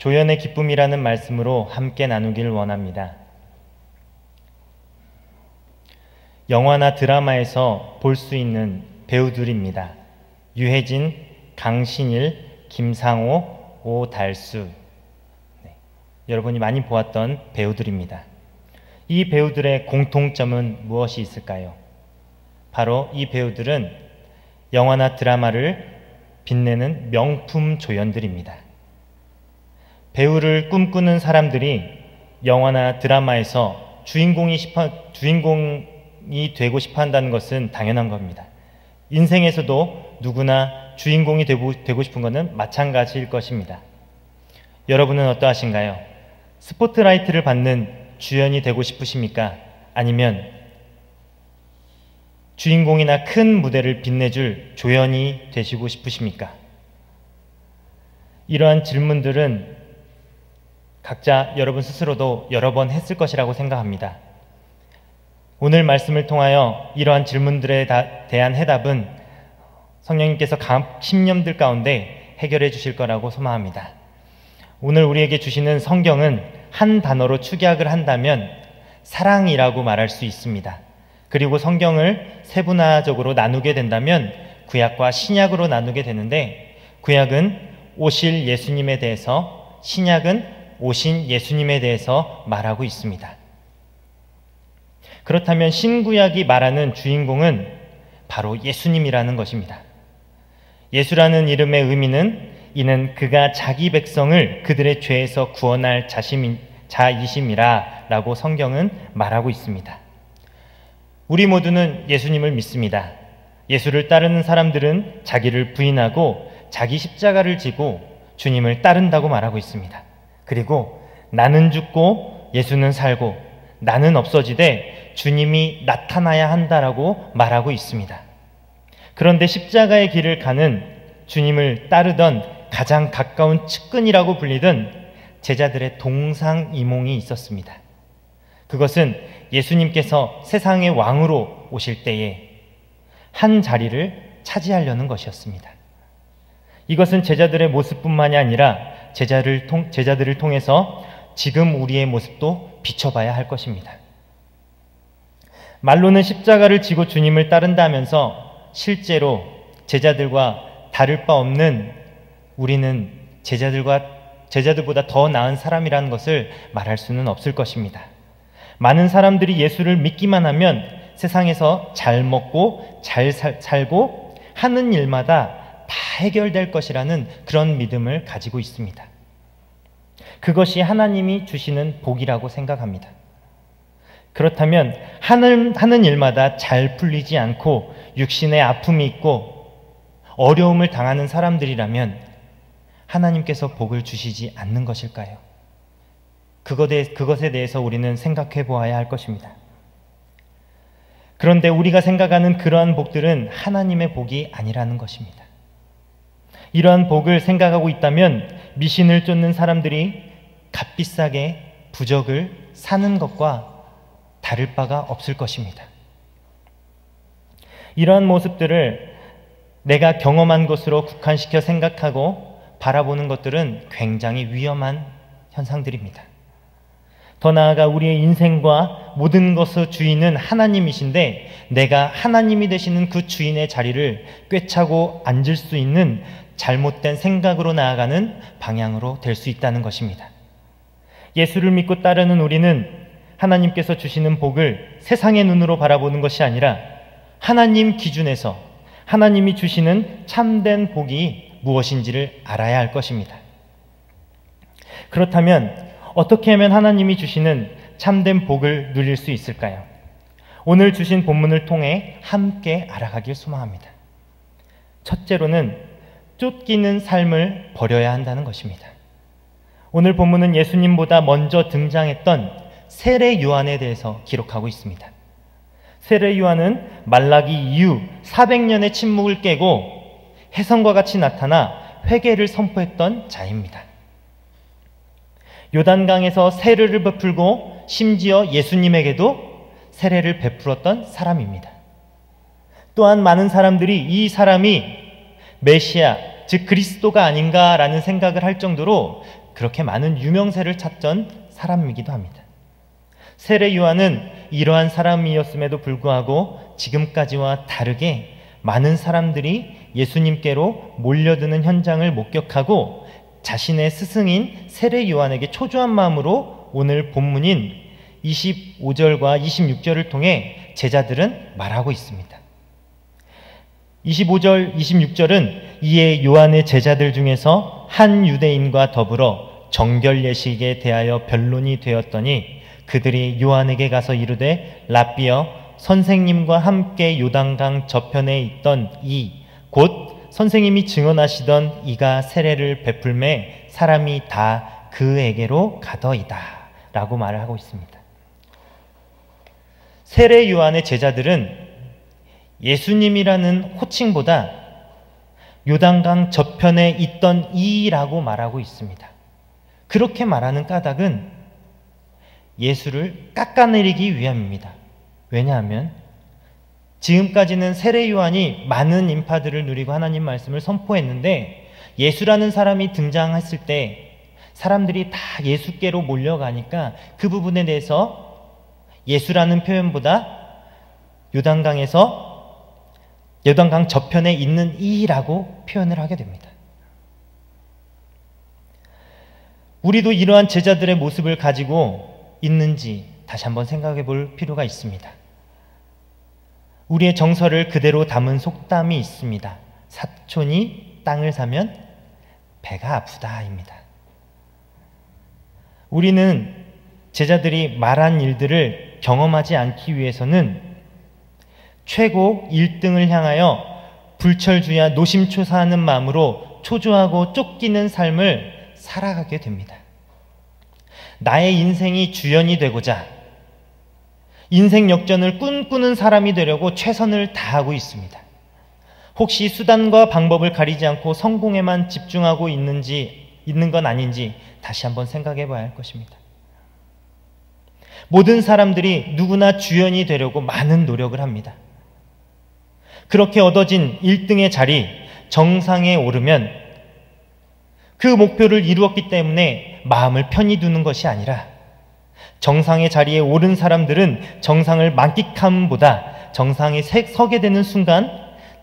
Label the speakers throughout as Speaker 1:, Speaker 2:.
Speaker 1: 조연의 기쁨이라는 말씀으로 함께 나누길 원합니다. 영화나 드라마에서 볼 수 있는 배우들입니다. 유해진, 강신일, 김상호, 오달수. 네, 여러분이 많이 보았던 배우들입니다. 이 배우들의 공통점은 무엇이 있을까요? 바로 이 배우들은 영화나 드라마를 빛내는 명품 조연들입니다. 배우를 꿈꾸는 사람들이 영화나 드라마에서 주인공이 싶어, 주인공이 되고 싶어 한다는 것은 당연한 겁니다. 인생에서도 누구나 주인공이 되고, 되고 싶은 것은 마찬가지일 것입니다. 여러분은 어떠하신가요? 스포트라이트를 받는 주연이 되고 싶으십니까? 아니면 주인공이나 큰 무대를 빛내줄 조연이 되시고 싶으십니까? 이러한 질문들은 각자 여러분 스스로도 여러 번 했을 것이라고 생각합니다. 오늘 말씀을 통하여 이러한 질문들에 대한 해답은 성령님께서 각 신념들 가운데 해결해 주실 거라고 소망합니다. 오늘 우리에게 주시는 성경은 한 단어로 축약을 한다면 사랑이라고 말할 수 있습니다. 그리고 성경을 세분화적으로 나누게 된다면 구약과 신약으로 나누게 되는데 구약은 오실 예수님에 대해서 신약은 오신 예수님에 대해서 말하고 있습니다. 그렇다면 신구약이 말하는 주인공은 바로 예수님이라는 것입니다. 예수라는 이름의 의미는 이는 그가 자기 백성을 그들의 죄에서 구원할 자이심이라 라고 성경은 말하고 있습니다. 우리 모두는 예수님을 믿습니다. 예수를 따르는 사람들은 자기를 부인하고 자기 십자가를 지고 주님을 따른다고 말하고 있습니다. 그리고 나는 죽고 예수는 살고 나는 없어지되 주님이 나타나야 한다라고 말하고 있습니다. 그런데 십자가의 길을 가는 주님을 따르던 가장 가까운 측근이라고 불리던 제자들의 동상이몽이 있었습니다. 그것은 예수님께서 세상의 왕으로 오실 때에 한 자리를 차지하려는 것이었습니다. 이것은 제자들의 모습뿐만이 아니라 제자를 통, 제자들을 통해서 지금 우리의 모습도 비춰봐야 할 것입니다. 말로는 십자가를 지고 주님을 따른다면서 실제로 제자들과 다를 바 없는 우리는 제자들과 제자들보다 더 나은 사람이라는 것을 말할 수는 없을 것입니다. 많은 사람들이 예수를 믿기만 하면 세상에서 잘 먹고 잘 살, 살고 하는 일마다 다 해결될 것이라는 그런 믿음을 가지고 있습니다. 그것이 하나님이 주시는 복이라고 생각합니다. 그렇다면 하는, 하는 일마다 잘 풀리지 않고 육신의 아픔이 있고 어려움을 당하는 사람들이라면 하나님께서 복을 주시지 않는 것일까요? 그것에, 그것에 대해서 우리는 생각해 보아야 할 것입니다. 그런데 우리가 생각하는 그러한 복들은 하나님의 복이 아니라는 것입니다. 이러한 복을 생각하고 있다면 미신을 쫓는 사람들이 값비싸게 부적을 사는 것과 다를 바가 없을 것입니다. 이러한 모습들을 내가 경험한 것으로 국한시켜 생각하고 바라보는 것들은 굉장히 위험한 현상들입니다. 더 나아가 우리의 인생과 모든 것의 주인은 하나님이신데 내가 하나님이 되시는 그 주인의 자리를 꿰차고 앉을 수 있는 잘못된 생각으로 나아가는 방향으로 될 수 있다는 것입니다. 예수를 믿고 따르는 우리는 하나님께서 주시는 복을 세상의 눈으로 바라보는 것이 아니라 하나님 기준에서 하나님이 주시는 참된 복이 무엇인지를 알아야 할 것입니다. 그렇다면 어떻게 하면 하나님이 주시는 참된 복을 누릴 수 있을까요? 오늘 주신 본문을 통해 함께 알아가길 소망합니다. 첫째로는 쫓기는 삶을 버려야 한다는 것입니다. 오늘 본문은 예수님보다 먼저 등장했던 세례 요한에 대해서 기록하고 있습니다. 세례 요한은 말라기 이후 400년의 침묵을 깨고 해성과 같이 나타나 회개를 선포했던 자입니다. 요단강에서 세례를 베풀고 심지어 예수님에게도 세례를 베풀었던 사람입니다. 또한 많은 사람들이 이 사람이 메시아, 즉 그리스도가 아닌가라는 생각을 할 정도로 그렇게 많은 유명세를 찾던 사람이기도 합니다. 세례 요한은 이러한 사람이었음에도 불구하고 지금까지와 다르게 많은 사람들이 예수님께로 몰려드는 현장을 목격하고 자신의 스승인 세례 요한에게 초조한 마음으로 오늘 본문인 25절과 26절을 통해 제자들은 말하고 있습니다. 25절, 26절은 이에 요한의 제자들 중에서 한 유대인과 더불어 정결 예식에 대하여 변론이 되었더니 그들이 요한에게 가서 이르되 라비어 선생님과 함께 요단강 저편에 있던 이 곧 선생님이 증언하시던 이가 세례를 베풀매 사람이 다 그에게로 가더이다 라고 말을 하고 있습니다. 세례 요한의 제자들은 예수님이라는 호칭보다 요단강 저편에 있던 이라고 말하고 있습니다. 그렇게 말하는 까닭은 예수를 깎아내리기 위함입니다. 왜냐하면 지금까지는 세례 요한이 많은 인파들을 누리고 하나님 말씀을 선포했는데 예수라는 사람이 등장했을 때 사람들이 다 예수께로 몰려가니까 그 부분에 대해서 예수라는 표현보다 요단강에서 요단강 저편에 있는 이라고 표현을 하게 됩니다. 우리도 이러한 제자들의 모습을 가지고 있는지 다시 한번 생각해 볼 필요가 있습니다. 우리의 정서를 그대로 담은 속담이 있습니다. 사촌이 땅을 사면 배가 아프다입니다. 우리는 제자들이 말한 일들을 경험하지 않기 위해서는 최고 1등을 향하여 불철주야 노심초사하는 마음으로 초조하고 쫓기는 삶을 살아가게 됩니다. 나의 인생이 주연이 되고자 인생 역전을 꿈꾸는 사람이 되려고 최선을 다하고 있습니다. 혹시 수단과 방법을 가리지 않고 성공에만 집중하고 있는지 있는 건 아닌지 다시 한번 생각해 봐야 할 것입니다. 모든 사람들이 누구나 주연이 되려고 많은 노력을 합니다. 그렇게 얻어진 1등의 자리, 정상에 오르면 그 목표를 이루었기 때문에 마음을 편히 두는 것이 아니라 정상의 자리에 오른 사람들은 정상을 만끽함보다 정상에 서게 되는 순간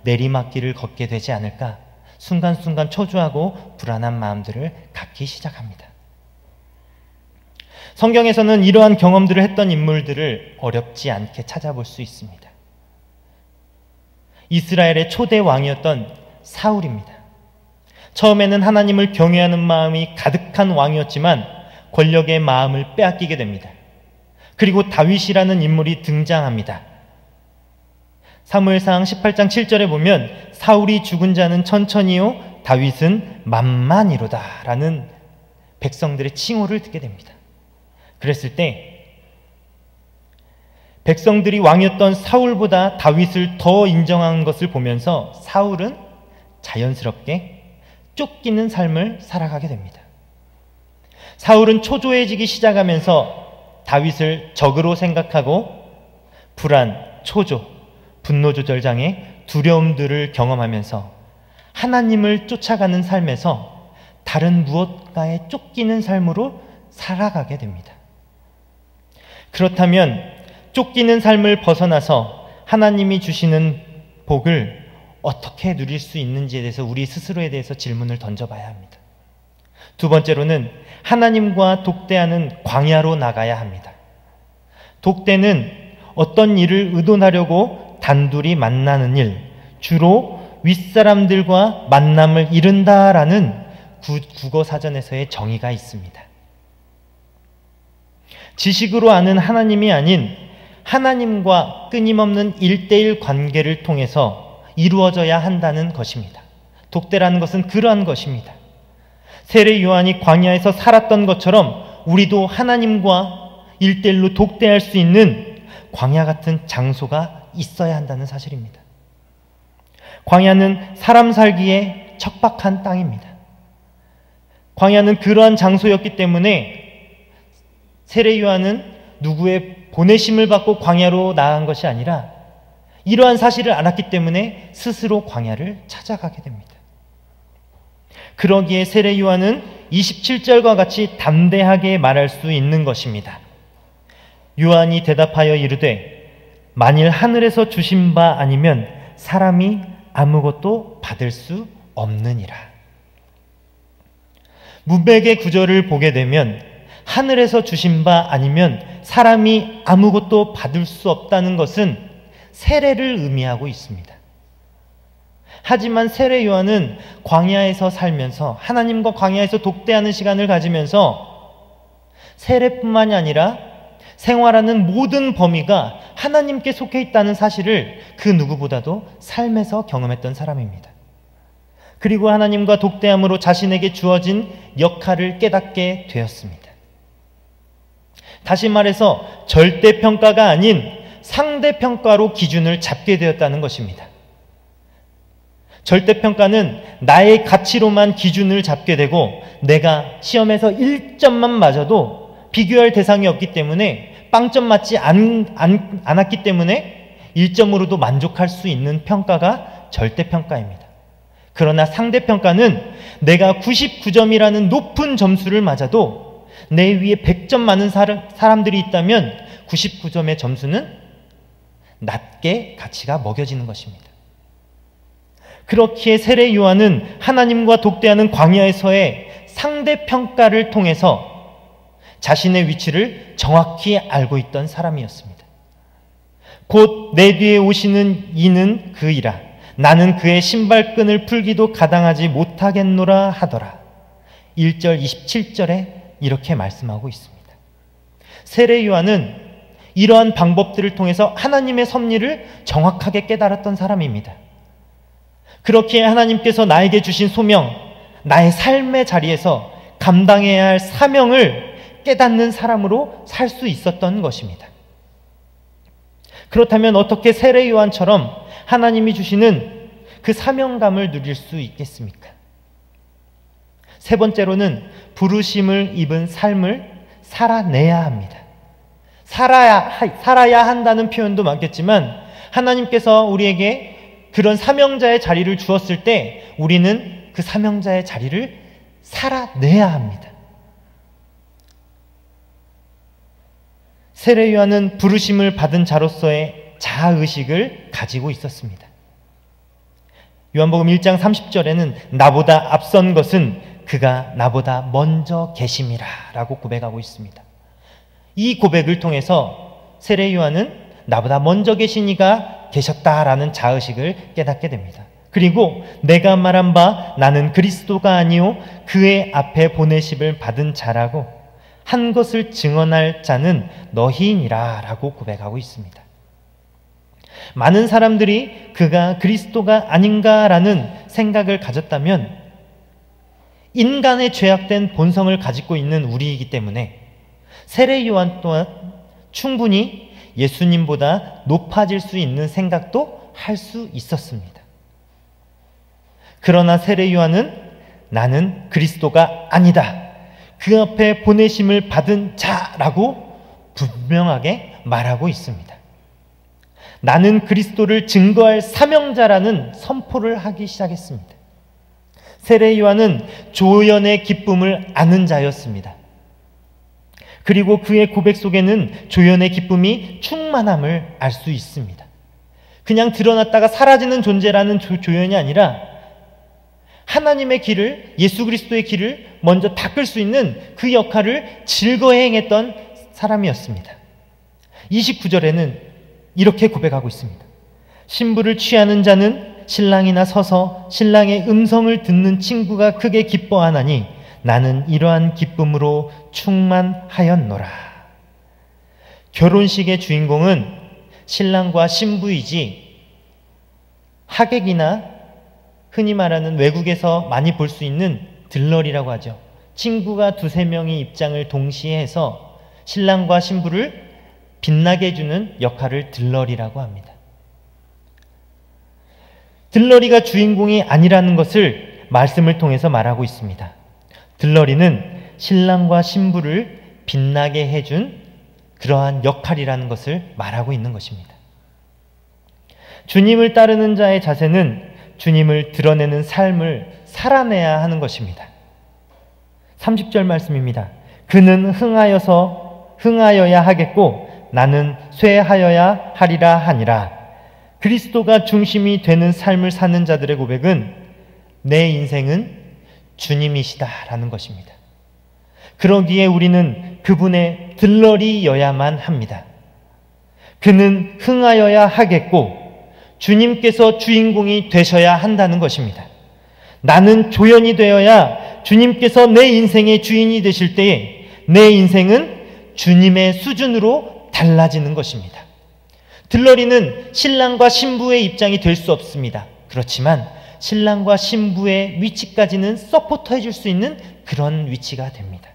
Speaker 1: 내리막길을 걷게 되지 않을까 순간순간 초조하고 불안한 마음들을 갖기 시작합니다. 성경에서는 이러한 경험들을 했던 인물들을 어렵지 않게 찾아볼 수 있습니다. 이스라엘의 초대 왕이었던 사울입니다. 처음에는 하나님을 경외하는 마음이 가득한 왕이었지만 권력의 마음을 빼앗기게 됩니다. 그리고 다윗이라는 인물이 등장합니다. 사무엘상 18장 7절에 보면 사울이 죽은 자는 천천히요 다윗은 만만이로다 라는 백성들의 칭호를 듣게 됩니다. 그랬을 때 백성들이 왕이었던 사울보다 다윗을 더 인정한 것을 보면서 사울은 자연스럽게 쫓기는 삶을 살아가게 됩니다. 사울은 초조해지기 시작하면서 다윗을 적으로 생각하고 불안, 초조, 분노 조절 장애, 두려움들을 경험하면서 하나님을 쫓아가는 삶에서 다른 무엇가에 쫓기는 삶으로 살아가게 됩니다. 그렇다면 쫓기는 삶을 벗어나서 하나님이 주시는 복을 어떻게 누릴 수 있는지에 대해서 우리 스스로에 대해서 질문을 던져봐야 합니다. 두 번째로는 하나님과 독대하는 광야로 나가야 합니다. 독대는 어떤 일을 의논하려고 단둘이 만나는 일, 주로 윗사람들과 만남을 이룬다라는 국어 사전에서의 정의가 있습니다. 지식으로 아는 하나님이 아닌 하나님과 끊임없는 일대일 관계를 통해서 이루어져야 한다는 것입니다. 독대라는 것은 그러한 것입니다. 세례 요한이 광야에서 살았던 것처럼 우리도 하나님과 일대일로 독대할 수 있는 광야 같은 장소가 있어야 한다는 사실입니다. 광야는 사람 살기에 척박한 땅입니다. 광야는 그러한 장소였기 때문에 세례 요한은 누구의 보내심을 받고 광야로 나간 것이 아니라 이러한 사실을 알았기 때문에 스스로 광야를 찾아가게 됩니다. 그러기에 세례 요한은 27절과 같이 담대하게 말할 수 있는 것입니다. 요한이 대답하여 이르되 만일 하늘에서 주신 바 아니면 사람이 아무것도 받을 수 없느니라. 무백의 구절을 보게 되면 하늘에서 주신 바 아니면 사람이 아무것도 받을 수 없다는 것은 세례를 의미하고 있습니다. 하지만 세례 요한은 광야에서 살면서 하나님과 광야에서 독대하는 시간을 가지면서 세례뿐만이 아니라 생활하는 모든 범위가 하나님께 속해 있다는 사실을 그 누구보다도 삶에서 경험했던 사람입니다. 그리고 하나님과 독대함으로 자신에게 주어진 역할을 깨닫게 되었습니다. 다시 말해서 절대평가가 아닌 상대평가로 기준을 잡게 되었다는 것입니다. 절대평가는 나의 가치로만 기준을 잡게 되고 내가 시험에서 1점만 맞아도 비교할 대상이 없기 때문에 빵점 맞지 않, 않, 않았기 때문에 1점으로도 만족할 수 있는 평가가 절대평가입니다. 그러나 상대평가는 내가 99점이라는 높은 점수를 맞아도 내 위에 100점 많은 사람들이 있다면 99점의 점수는 낮게 가치가 먹여지는 것입니다. 그렇기에 세례 요한은 하나님과 독대하는 광야에서의 상대평가를 통해서 자신의 위치를 정확히 알고 있던 사람이었습니다. 곧 내 뒤에 오시는 이는 그이라. 나는 그의 신발끈을 풀기도 가당하지 못하겠노라 하더라. 1절 27절에 이렇게 말씀하고 있습니다. 세례 요한은 이러한 방법들을 통해서 하나님의 섭리를 정확하게 깨달았던 사람입니다. 그렇게 하나님께서 나에게 주신 소명, 나의 삶의 자리에서 감당해야 할 사명을 깨닫는 사람으로 살 수 있었던 것입니다. 그렇다면 어떻게 세례 요한처럼 하나님이 주시는 그 사명감을 누릴 수 있겠습니까? 세 번째로는 부르심을 입은 삶을 살아내야 합니다. 살아야, 살아야 한다는 표현도 많겠지만 하나님께서 우리에게 그런 사명자의 자리를 주었을 때 우리는 그 사명자의 자리를 살아내야 합니다. 세례 요한은 부르심을 받은 자로서의 자의식을 가지고 있었습니다. 요한복음 1장 30절에는 나보다 앞선 것은 그가 나보다 먼저 계심이라 라고 고백하고 있습니다. 이 고백을 통해서 세례 요한은 나보다 먼저 계신 이가 계셨다라는 자의식을 깨닫게 됩니다. 그리고 내가 말한 바 나는 그리스도가 아니요 그의 앞에 보내심을 받은 자라고 한 것을 증언할 자는 너희니라 라고 고백하고 있습니다. 많은 사람들이 그가 그리스도가 아닌가라는 생각을 가졌다면 인간의 죄악된 본성을 가지고 있는 우리이기 때문에 세례 요한 또한 충분히 예수님보다 높아질 수 있는 생각도 할 수 있었습니다. 그러나 세례 요한은 나는 그리스도가 아니다. 그 앞에 보내심을 받은 자라고 분명하게 말하고 있습니다. 나는 그리스도를 증거할 사명자라는 선포를 하기 시작했습니다. 세례 요한은 조연의 기쁨을 아는 자였습니다. 그리고 그의 고백 속에는 조연의 기쁨이 충만함을 알 수 있습니다. 그냥 드러났다가 사라지는 존재라는 조, 조연이 아니라 하나님의 길을 예수 그리스도의 길을 먼저 닦을 수 있는 그 역할을 즐거이 행했던 사람이었습니다. 29절에는 이렇게 고백하고 있습니다. 신부를 취하는 자는 신랑이나 서서 신랑의 음성을 듣는 친구가 크게 기뻐하나니 나는 이러한 기쁨으로 충만하였노라. 결혼식의 주인공은 신랑과 신부이지 하객이나 흔히 말하는 외국에서 많이 볼 수 있는 들러리라고 하죠. 친구가 두세 명이 입장을 동시에 해서 신랑과 신부를 빛나게 해주는 역할을 들러리라고 합니다. 들러리가 주인공이 아니라는 것을 말씀을 통해서 말하고 있습니다. 들러리는 신랑과 신부를 빛나게 해준 그러한 역할이라는 것을 말하고 있는 것입니다. 주님을 따르는 자의 자세는 주님을 드러내는 삶을 살아내야 하는 것입니다. 30절 말씀입니다. 그는 흥하여서 흥하여야 하겠고 나는 쇠하여야 하리라 하니라. 그리스도가 중심이 되는 삶을 사는 자들의 고백은 내 인생은 주님이시다라는 것입니다. 그러기에 우리는 그분의 들러리여야만 합니다. 그는 흥하여야 하겠고 주님께서 주인공이 되셔야 한다는 것입니다. 나는 조연이 되어야 주님께서 내 인생의 주인이 되실 때에 내 인생은 주님의 수준으로 달라지는 것입니다. 들러리는 신랑과 신부의 입장이 될 수 없습니다. 그렇지만 신랑과 신부의 위치까지는 서포터 해 줄 수 있는 그런 위치가 됩니다.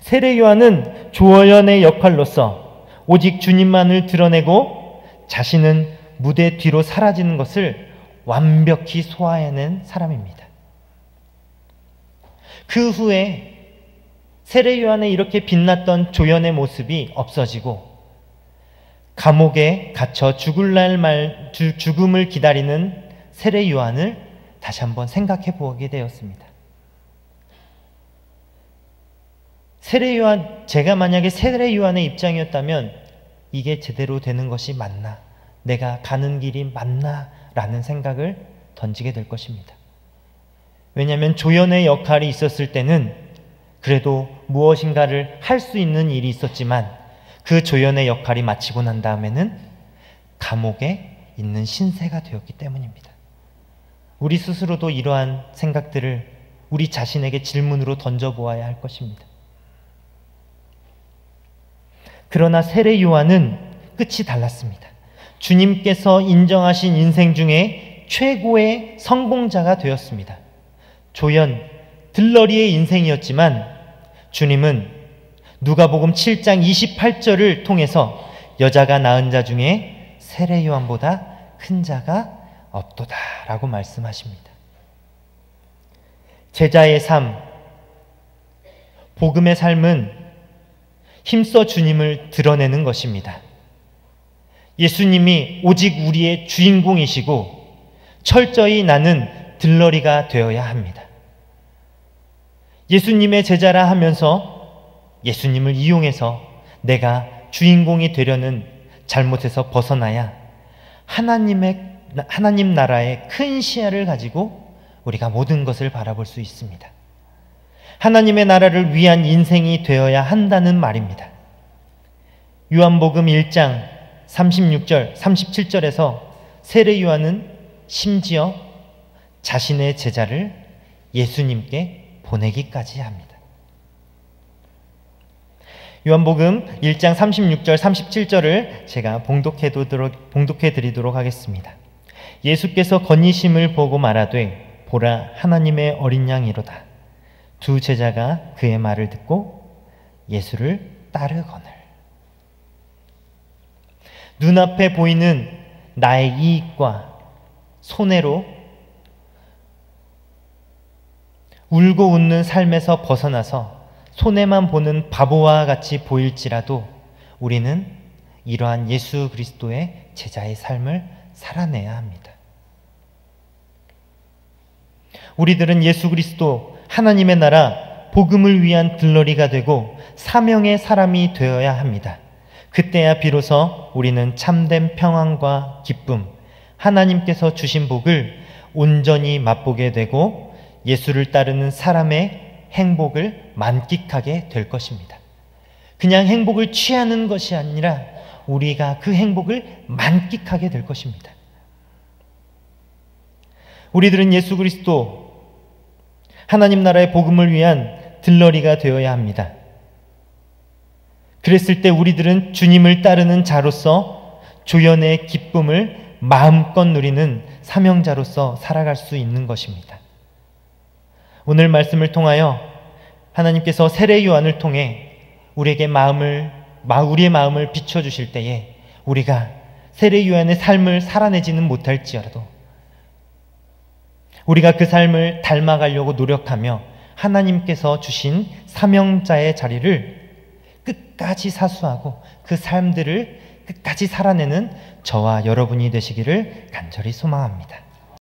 Speaker 1: 세례 요한은 조연의 역할로서 오직 주님만을 드러내고 자신은 무대 뒤로 사라지는 것을 완벽히 소화해낸 사람입니다. 그 후에 세례 요한의 이렇게 빛났던 조연의 모습이 없어지고 감옥에 갇혀 죽을 날 말, 죽음을 기다리는 세례 요한을 다시 한번 생각해 보게 되었습니다. 세례 요한, 제가 만약에 세례 요한의 입장이었다면 이게 제대로 되는 것이 맞나? 내가 가는 길이 맞나? 라는 생각을 던지게 될 것입니다. 왜냐하면 조연의 역할이 있었을 때는 그래도 무엇인가를 할 수 있는 일이 있었지만 그 조연의 역할이 마치고 난 다음에는 감옥에 있는 신세가 되었기 때문입니다. 우리 스스로도 이러한 생각들을 우리 자신에게 질문으로 던져보아야 할 것입니다. 그러나 세례 요한은 끝이 달랐습니다. 주님께서 인정하신 인생 중에 최고의 성공자가 되었습니다. 조연, 들러리의 인생이었지만 주님은 누가복음 7장 28절을 통해서 여자가 낳은 자 중에 세례 요한보다 큰 자가 없도다라고 말씀하십니다. 제자의 삶, 복음의 삶은 힘써 주님을 드러내는 것입니다. 예수님이 오직 우리의 주인공이시고 철저히 나는 들러리가 되어야 합니다. 예수님의 제자라 하면서 예수님을 이용해서 내가 주인공이 되려는 잘못에서 벗어나야 하나님의 하나님 나라의 큰 시야를 가지고 우리가 모든 것을 바라볼 수 있습니다. 하나님의 나라를 위한 인생이 되어야 한다는 말입니다. 요한복음 1장 36절, 37절에서 세례 요한은 심지어 자신의 제자를 예수님께 보내기까지 합니다. 요한복음 1장 36절, 37절을 제가 봉독해 드리도록 하겠습니다. 예수께서 건니심을 보고 말하되 보라 하나님의 어린 양이로다. 두 제자가 그의 말을 듣고 예수를 따르거늘. 눈앞에 보이는 나의 이익과 손해로 울고 웃는 삶에서 벗어나서 손해만 보는 바보와 같이 보일지라도 우리는 이러한 예수 그리스도의 제자의 삶을 살아내야 합니다. 우리들은 예수 그리스도 하나님의 나라 복음을 위한 들러리가 되고 사명의 사람이 되어야 합니다. 그때야 비로소 우리는 참된 평안과 기쁨, 하나님께서 주신 복을 온전히 맛보게 되고 예수를 따르는 사람의 행복을 만끽하게 될 것입니다. 그냥 행복을 취하는 것이 아니라 우리가 그 행복을 만끽하게 될 것입니다. 우리들은 예수 그리스도 하나님 나라의 복음을 위한 들러리가 되어야 합니다. 그랬을 때 우리들은 주님을 따르는 자로서 조연의 기쁨을 마음껏 누리는 사명자로서 살아갈 수 있는 것입니다. 오늘 말씀을 통하여 하나님께서 세례 요한을 통해 우리에게 마음을 우리의 마음을 비춰 주실 때에 우리가 세례 요한의 삶을 살아내지는 못할지라도 우리가 그 삶을 닮아가려고 노력하며 하나님께서 주신 사명자의 자리를 끝까지 사수하고 그 삶들을 끝까지 살아내는 저와 여러분이 되시기를 간절히 소망합니다.